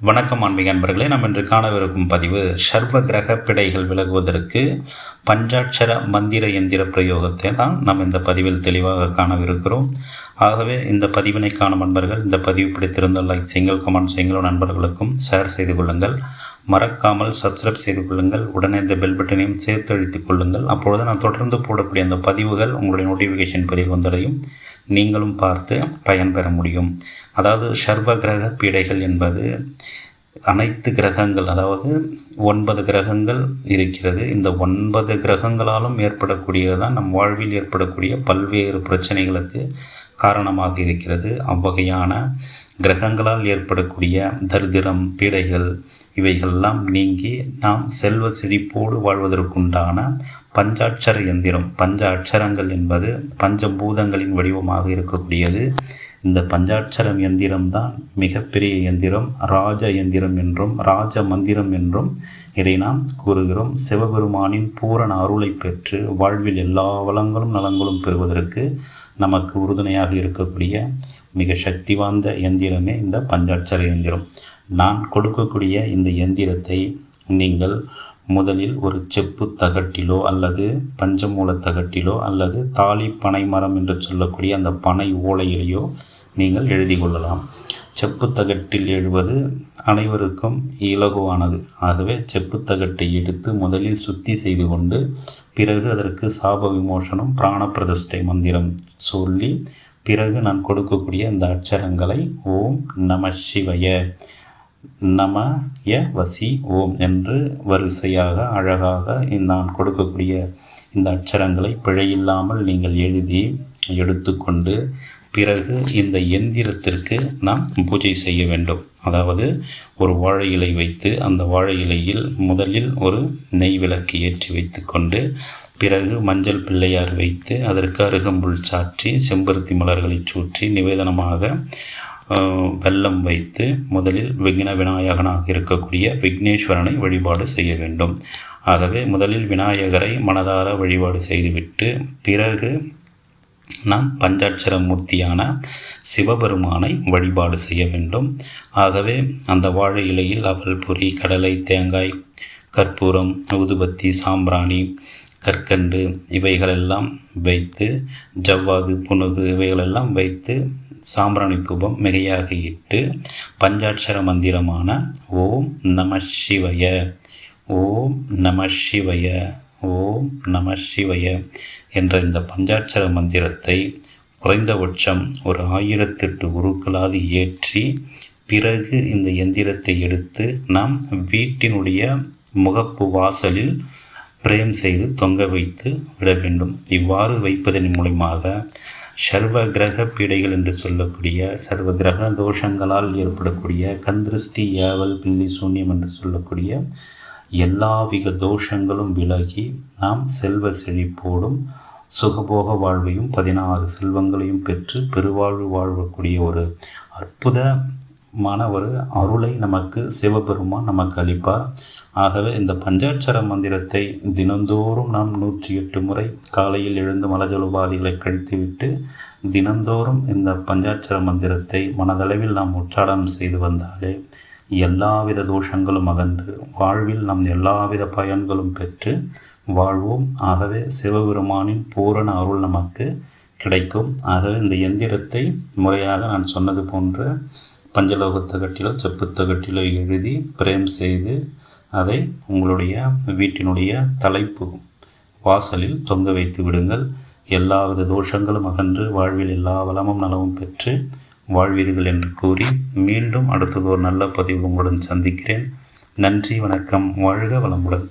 வணக்கம் ஆன்மீக அன்பர்களே. நாம் இன்று காணவிருக்கும் பதிவு சர்வ கிரக பிடைகள் விலகுவதற்கு பஞ்சாட்சர மந்திர எந்திர பிரயோகத்தை தான் நாம் இந்த பதிவில் தெளிவாக காணவிருக்கிறோம். ஆகவே இந்த பதிவினை காணும் நண்பர்கள் இந்த பதிவு பிடித்திருந்தால் லைக் செய்யுங்கள் கமெண்ட் செய்யுங்கள் நண்பர்களுக்கும் ஷேர் செய்து கொள்ளுங்கள். மறக்காமல் சப்ஸ்கிரைப் செய்து கொள்ளுங்கள். உடனே இந்த பெல் பட்டனையும் சேர்த்து அழித்துக் கொள்ளுங்கள். அப்பொழுது நான் தொடர்ந்து போடக்கூடிய அந்த பதிவுகள் உங்களுடைய நோட்டிஃபிகேஷன் பதிவு வந்தடையும். நீங்களும் பார்த்து பயன்பெற முடியும். அதாவது சர்வ கிரக பீடைகள் என்பது அனைத்து கிரகங்கள் அதாவது ஒன்பது கிரகங்கள் இருக்கிறது. இந்த ஒன்பது கிரகங்களாலும் ஏற்படக்கூடியது தான் நம் வாழ்வில் ஏற்படக்கூடிய பல்வேறு பிரச்சனைகளுக்கு காரணமாக இருக்கிறது. அவ்வகையான கிரகங்களால் ஏற்படக்கூடிய தரிதிரம் பீடைகள் இவைகள்லாம் நீங்கி நாம் செல்வ செழிப்போடு வாழ்வதற்குண்டான பஞ்சாட்சர எந்திரம். பஞ்ச அட்சரங்கள் என்பது பஞ்சபூதங்களின் வடிவமாக இருக்கக்கூடியது. இந்த பஞ்சாட்சரம் எந்திரம்தான் மிகப்பெரிய எந்திரம் ராஜ எந்திரம் என்றும் ராஜ மந்திரம் என்றும் இதை நாம் கூறுகிறோம். சிவபெருமானின் பூரண அருளை பெற்று வாழ்வில் எல்லா வளங்களும் நலங்களும் பெறுவதற்கு நமக்கு உறுதுணையாக இருக்கக்கூடிய மிக சக்தி வாய்ந்த எந்திரமே இந்த பஞ்சாட்சர எந்திரம். நான் கொடுக்கக்கூடிய இந்த எந்திரத்தை நீங்கள் முதலில் ஒரு செப்பு தகட்டிலோ அல்லது பஞ்சமூல தகட்டிலோ அல்லது தாலி பனை மரம் என்று சொல்லக்கூடிய அந்த பனை ஓலையிலேயோ நீங்கள் எழுதி கொள்ளலாம். செப்பு தகட்டில் எழுவது அனைவருக்கும் இலகுவானது. ஆகவே செப்பு தகட்டை எடுத்து முதலில் சுத்தி செய்து கொண்டு பிறகு அதற்கு சாப விமோசனம் பிராண பிரதிஷ்டை மந்திரம் சொல்லி பிறகு நான் கொடுக்கக்கூடிய அந்த அச்சரங்களை ஓம் நம சிவய. நம ய வசி ஓம் என்று வரிசையாக அழகாக நான் கொடுக்கக்கூடிய இந்த அச்சரங்களை பிழையில்லாமல் நீங்கள் எழுதி எடுத்துக்கொண்டு பிறகு இந்த எந்திரத்திற்கு நாம் பூஜை செய்ய வேண்டும். அதாவது ஒரு வாழை இலை வைத்து அந்த வாழை இலையில் முதலில் ஒரு நெய் விளக்கு ஏற்றி வைத்து கொண்டு பிறகு மஞ்சள் பிள்ளையார் வைத்து அதற்கு அருகம்புல் சாற்றி செம்பருத்தி மலர்களை சூற்றி நிவேதனமாக வெள்ளம் வைத்து முதலில் விக்ன விநாயகனாக இருக்கக்கூடிய விக்னேஸ்வரனை வழிபாடு செய்ய வேண்டும். ஆகவே முதலில் விநாயகரை மனதார வழிபாடு செய்துவிட்டு பிறகு நாம் பஞ்சாட்சர மூர்த்தியான சிவபெருமானை வழிபாடு செய்ய வேண்டும். ஆகவே அந்த வாழை இலையில் அவல் பொறி கடலை தேங்காய் கற்பூரம் ஊதுபத்தி சாம்பிராணி கற்கண்டு இவைகளெல்லாம் வைத்து ஜவ்வாது புனுகு இவைகளெல்லாம் வைத்து சாம்பிராணி தூபம் மிகையாக இட்டு பஞ்சாட்சர மந்திரமான ஓம் நம சிவய ஓம் நம சிவய ஓம் நம சிவய என்ற இந்த பஞ்சாட்சர மந்திரத்தை குறைந்தபட்சம் ஒரு ஆயிரத்தெட்டு உருக்களாது ஏற்றி பிறகு இந்த எந்திரத்தை எடுத்து நாம் வீட்டினுடைய முகப்பு வாசலில் பிரேம் செய்து தொங்க வைத்து விட வேண்டும். இவ்வாறு வைப்பதன் மூலமாக சர்வ கிரக பீடைகள் என்று சொல்லக்கூடிய சர்வ கிரக தோஷங்களால் ஏற்படக்கூடிய கந்திருஷ்டி ஏவல் பில்லி சூன்யம் என்று சொல்லக்கூடிய எல்லாவித தோஷங்களும் விலகி நாம் செல்வ செழிப்போடும் சுகபோக வாழ்வையும் பதினாறு செல்வங்களையும் பெற்று பெருவாழ்வு வாழ்வக்கூடிய ஒரு அற்புதமான ஒரு அருளை நமக்கு சிவபெருமான் நமக்கு அளிப்பார். ஆகவே இந்த பஞ்சாட்சர மந்திரத்தை தினந்தோறும் நாம் நூற்றி எட்டு முறை காலையில் எழுந்து மலஜலுபாதிகளை கழித்துவிட்டு தினந்தோறும் இந்த பஞ்சாட்சர மந்திரத்தை மனதளவில் நாம் உச்சாடனம் செய்து வந்தாலே எல்லாவித தோஷங்களும் அகன்று வாழ்வில் நாம் எல்லாவித பயன்களும் பெற்று வாழ்வோம். ஆகவே சிவபெருமானின் பூரண அருள் நமக்கு கிடைக்கும். ஆகவே இந்த எந்திரத்தை முறையாக நான் சொன்னது போன்ற பஞ்சலோகத்தகட்டிலோ செப்புத்தகட்டிலோ எழுதி பிரேம் செய்து அதை உங்களுடைய வீட்டினுடைய தலைப்பு வாசலில் தொங்க வைத்து விடுங்கள். எல்லாவித தோஷங்களும் அகன்று வாழ்வில் எல்லா வளமும் நலமும் பெற்று வாழ்வீர்கள் என்று கூறி மீண்டும் அடுத்தது ஒரு நல்ல பதிவு உங்களுடன் சந்திக்கிறேன். நன்றி வணக்கம். வாழ்க வளமுடன்.